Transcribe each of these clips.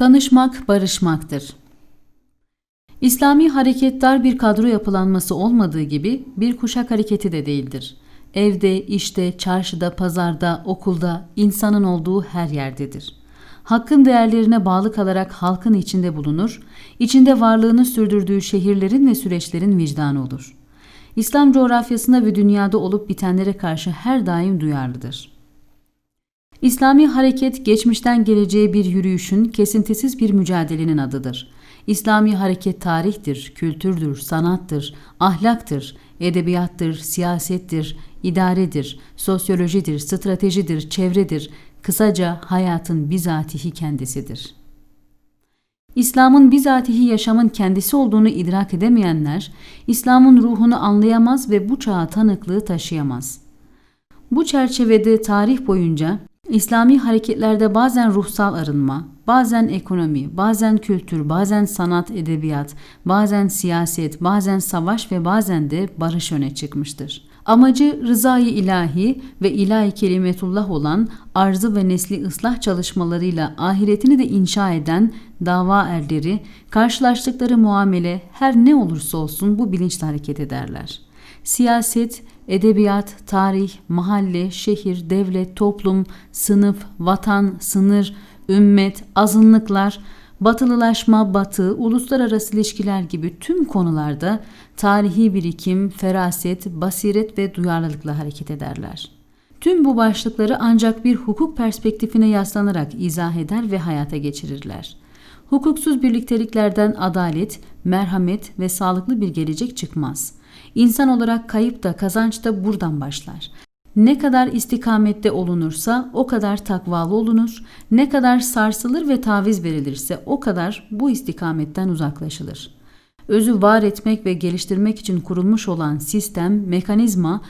Tanışmak barışmaktır. İslami hareket dar bir kadro yapılanması olmadığı gibi bir kuşak hareketi de değildir. Evde, işte, çarşıda, pazarda, okulda, insanın olduğu her yerdedir. Hakkın değerlerine bağlı kalarak halkın içinde bulunur, içinde varlığını sürdürdüğü şehirlerin ve süreçlerin vicdanı olur. İslam coğrafyasında ve dünyada olup bitenlere karşı her daim duyarlıdır. İslami hareket geçmişten geleceğe bir yürüyüşün kesintisiz bir mücadelenin adıdır. İslami hareket tarihtir, kültürdür, sanattır, ahlaktır, edebiyattır, siyasettir, idaredir, sosyolojidir, stratejidir, çevredir, kısaca hayatın bizatihi kendisidir. İslam'ın bizatihi yaşamın kendisi olduğunu idrak edemeyenler, İslam'ın ruhunu anlayamaz ve bu çağa tanıklığı taşıyamaz. Bu çerçevede tarih boyunca İslami hareketlerde bazen ruhsal arınma, bazen ekonomi, bazen kültür, bazen sanat, edebiyat, bazen siyaset, bazen savaş ve bazen de barış öne çıkmıştır. Amacı rızayı ilahi ve ilahi kelimetullah olan arzı ve nesli ıslah çalışmalarıyla ahiretini de inşa eden dava erleri, karşılaştıkları muamele her ne olursa olsun bu bilinçle hareket ederler. Siyaset, edebiyat, tarih, mahalle, şehir, devlet, toplum, sınıf, vatan, sınır, ümmet, azınlıklar, batılılaşma, batı, uluslararası ilişkiler gibi tüm konularda tarihi birikim, feraset, basiret ve duyarlılıkla hareket ederler. Tüm bu başlıkları ancak bir hukuk perspektifine yaslanarak izah eder ve hayata geçirirler. Hukuksuz birlikteliklerden adalet, merhamet ve sağlıklı bir gelecek çıkmaz.'' İnsan olarak kayıp da kazanç da buradan başlar. Ne kadar istikamette olunursa o kadar takvalı olunur, ne kadar sarsılır ve taviz verilirse o kadar bu istikametten uzaklaşılır. Özü var etmek ve geliştirmek için kurulmuş olan sistem, mekanizma,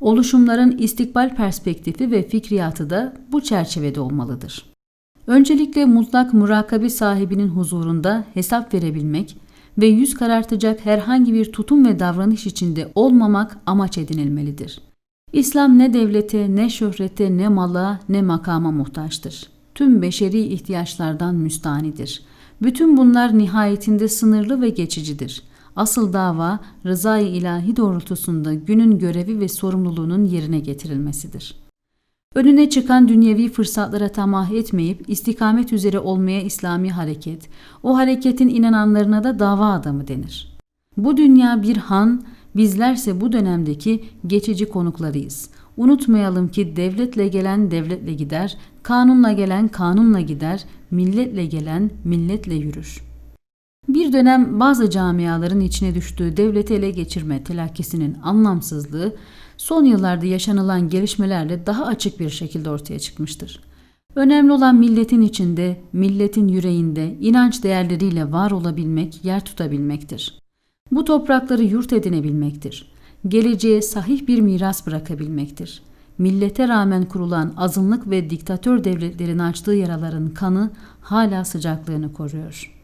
oluşumların istikbal perspektifi ve fikriyatı da bu çerçevede olmalıdır. Öncelikle mutlak murakabi sahibinin huzurunda hesap verebilmek, ve yüz karartacak herhangi bir tutum ve davranış içinde olmamak amaç edinilmelidir. İslam ne devlete, ne şöhrete, ne mala, ne makama muhtaçtır. Tüm beşeri ihtiyaçlardan müstanidir. Bütün bunlar nihayetinde sınırlı ve geçicidir. Asıl dava rızayı ilahi doğrultusunda günün görevi ve sorumluluğunun yerine getirilmesidir.'' Önüne çıkan dünyevi fırsatlara tamah etmeyip istikamet üzere olmaya İslami hareket, o hareketin inananlarına da dava adamı denir. Bu dünya bir han, bizlerse bu dönemdeki geçici konuklarıyız. Unutmayalım ki devletle gelen devletle gider, kanunla gelen kanunla gider, milletle gelen milletle yürür. Bir dönem bazı camiaların içine düştüğü devleti ele geçirme telakkisinin anlamsızlığı son yıllarda yaşanılan gelişmelerle daha açık bir şekilde ortaya çıkmıştır. Önemli olan milletin içinde, milletin yüreğinde inanç değerleriyle var olabilmek, yer tutabilmektir. Bu toprakları yurt edinebilmektir. Geleceğe sahih bir miras bırakabilmektir. Millete rağmen kurulan azınlık ve diktatör devletlerin açtığı yaraların kanı hala sıcaklığını koruyor.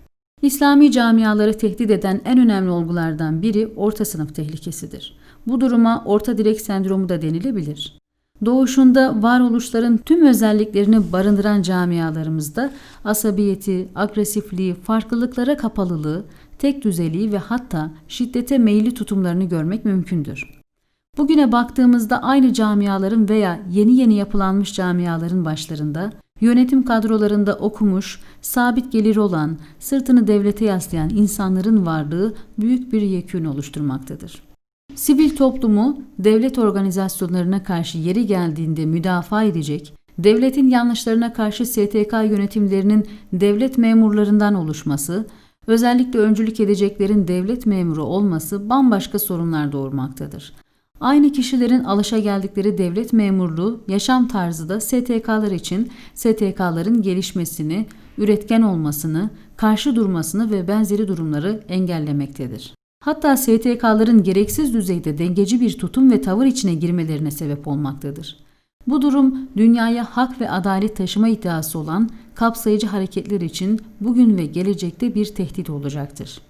İslami camiaları tehdit eden en önemli olgulardan biri orta sınıf tehlikesidir. Bu duruma orta direk sendromu da denilebilir. Doğuşunda varoluşların tüm özelliklerini barındıran camialarımızda asabiyeti, agresifliği, farklılıklara kapalılığı, tek düzeliği ve hatta şiddete meyilli tutumlarını görmek mümkündür. Bugüne baktığımızda aynı camiaların veya yeni yeni yapılanmış camiaların başlarında yönetim kadrolarında okumuş, sabit gelir olan, sırtını devlete yaslayan insanların varlığı büyük bir yekün oluşturmaktadır. Sivil toplumu devlet organizasyonlarına karşı yeri geldiğinde müdafaa edecek, devletin yanlışlarına karşı STK yönetimlerinin devlet memurlarından oluşması, özellikle öncülük edeceklerin devlet memuru olması bambaşka sorunlar doğurmaktadır. Aynı kişilerin alışa geldikleri devlet memurluğu, yaşam tarzı da STK'lar için STK'ların gelişmesini, üretken olmasını, karşı durmasını ve benzeri durumları engellemektedir. Hatta STK'ların gereksiz düzeyde dengeci bir tutum ve tavır içine girmelerine sebep olmaktadır. Bu durum dünyaya hak ve adalet taşıma iddiası olan kapsayıcı hareketler için bugün ve gelecekte bir tehdit olacaktır.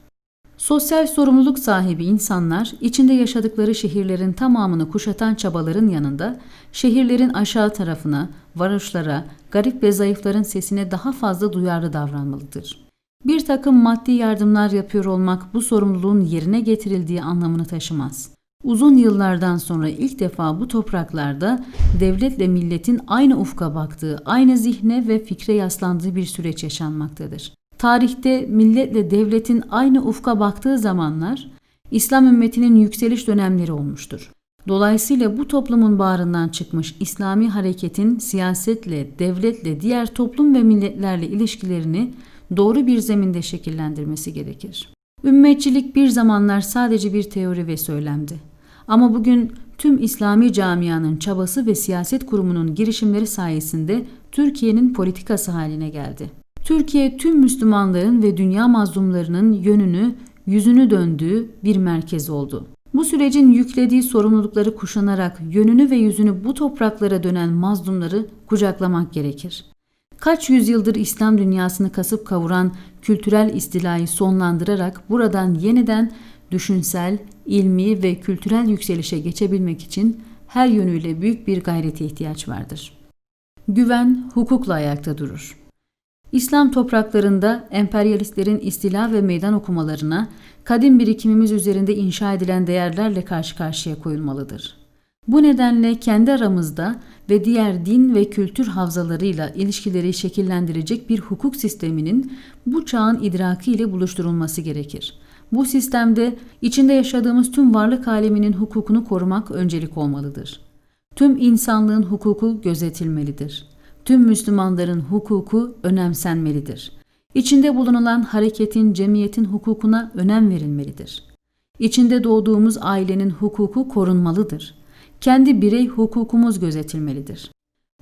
Sosyal sorumluluk sahibi insanlar içinde yaşadıkları şehirlerin tamamını kuşatan çabaların yanında şehirlerin aşağı tarafına, varoşlara, garip ve zayıfların sesine daha fazla duyarlı davranmalıdır. Bir takım maddi yardımlar yapıyor olmak bu sorumluluğun yerine getirildiği anlamını taşımaz. Uzun yıllardan sonra ilk defa bu topraklarda devletle milletin aynı ufka baktığı, aynı zihne ve fikre yaslandığı bir süreç yaşanmaktadır. Tarihte milletle devletin aynı ufka baktığı zamanlar İslam ümmetinin yükseliş dönemleri olmuştur. Dolayısıyla bu toplumun bağrından çıkmış İslami hareketin siyasetle, devletle, diğer toplum ve milletlerle ilişkilerini doğru bir zeminde şekillendirmesi gerekir. Ümmetçilik bir zamanlar sadece bir teori ve söylemdi. Ama bugün tüm İslami camianın çabası ve siyaset kurumunun girişimleri sayesinde Türkiye'nin politikası haline geldi. Türkiye tüm Müslümanların ve dünya mazlumlarının yönünü, yüzünü döndüğü bir merkez oldu. Bu sürecin yüklediği sorumlulukları kuşanarak yönünü ve yüzünü bu topraklara dönen mazlumları kucaklamak gerekir. Kaç yüzyıldır İslam dünyasını kasıp kavuran kültürel istilayı sonlandırarak buradan yeniden düşünsel, ilmi ve kültürel yükselişe geçebilmek için her yönüyle büyük bir gayrete ihtiyaç vardır. Güven hukukla ayakta durur. İslam topraklarında emperyalistlerin istila ve meydan okumalarına, kadim birikimimiz üzerinde inşa edilen değerlerle karşı karşıya koyulmalıdır. Bu nedenle kendi aramızda ve diğer din ve kültür havzalarıyla ilişkileri şekillendirecek bir hukuk sisteminin bu çağın idrakiyle buluşturulması gerekir. Bu sistemde içinde yaşadığımız tüm varlık aleminin hukukunu korumak öncelik olmalıdır. Tüm insanlığın hukuku gözetilmelidir. Tüm Müslümanların hukuku önemsenmelidir. İçinde bulunulan hareketin, cemiyetin hukukuna önem verilmelidir. İçinde doğduğumuz ailenin hukuku korunmalıdır. Kendi birey hukukumuz gözetilmelidir.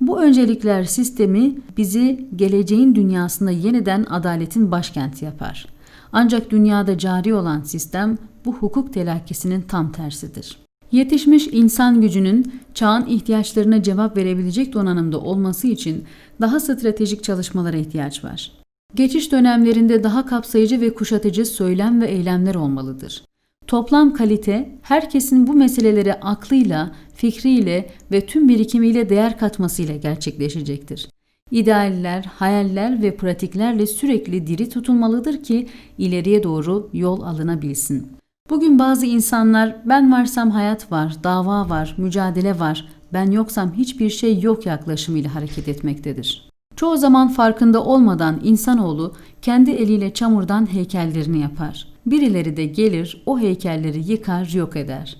Bu öncelikler sistemi bizi geleceğin dünyasında yeniden adaletin başkenti yapar. Ancak dünyada cari olan sistem bu hukuk telakkisinin tam tersidir. Yetişmiş insan gücünün çağın ihtiyaçlarına cevap verebilecek donanımda olması için daha stratejik çalışmalara ihtiyaç var. Geçiş dönemlerinde daha kapsayıcı ve kuşatıcı söylem ve eylemler olmalıdır. Toplam kalite herkesin bu meselelere aklıyla, fikriyle ve tüm birikimiyle değer katmasıyla gerçekleşecektir. İdealler, hayaller ve pratiklerle sürekli diri tutulmalıdır ki ileriye doğru yol alınabilsin. Bugün bazı insanlar ben varsam hayat var, dava var, mücadele var, ben yoksam hiçbir şey yok yaklaşımıyla hareket etmektedir. Çoğu zaman farkında olmadan insanoğlu kendi eliyle çamurdan heykellerini yapar. Birileri de gelir o heykelleri yıkar yok eder.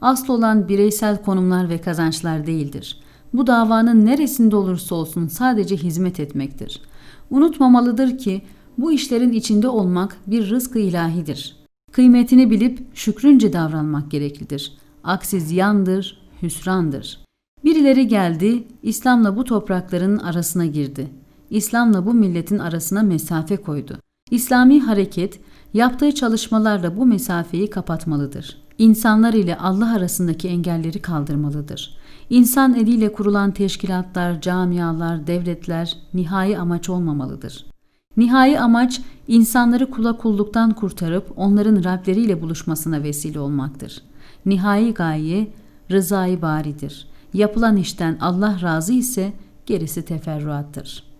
Asıl olan bireysel konumlar ve kazançlar değildir. Bu davanın neresinde olursa olsun sadece hizmet etmektir. Unutmamalıdır ki bu işlerin içinde olmak bir rızkı ilahidir. Kıymetini bilip şükrünce davranmak gereklidir. Aksi ziyandır, hüsrandır. Birileri geldi, İslam'la bu toprakların arasına girdi. İslam'la bu milletin arasına mesafe koydu. İslami hareket yaptığı çalışmalarla bu mesafeyi kapatmalıdır. İnsanlar ile Allah arasındaki engelleri kaldırmalıdır. İnsan eliyle kurulan teşkilatlar, camialar, devletler nihai amaç olmamalıdır. Nihai amaç insanları kula kulluktan kurtarıp onların Rableriyle buluşmasına vesile olmaktır. Nihai gaye rızayı baridir. Yapılan işten Allah razı ise gerisi teferruattır.''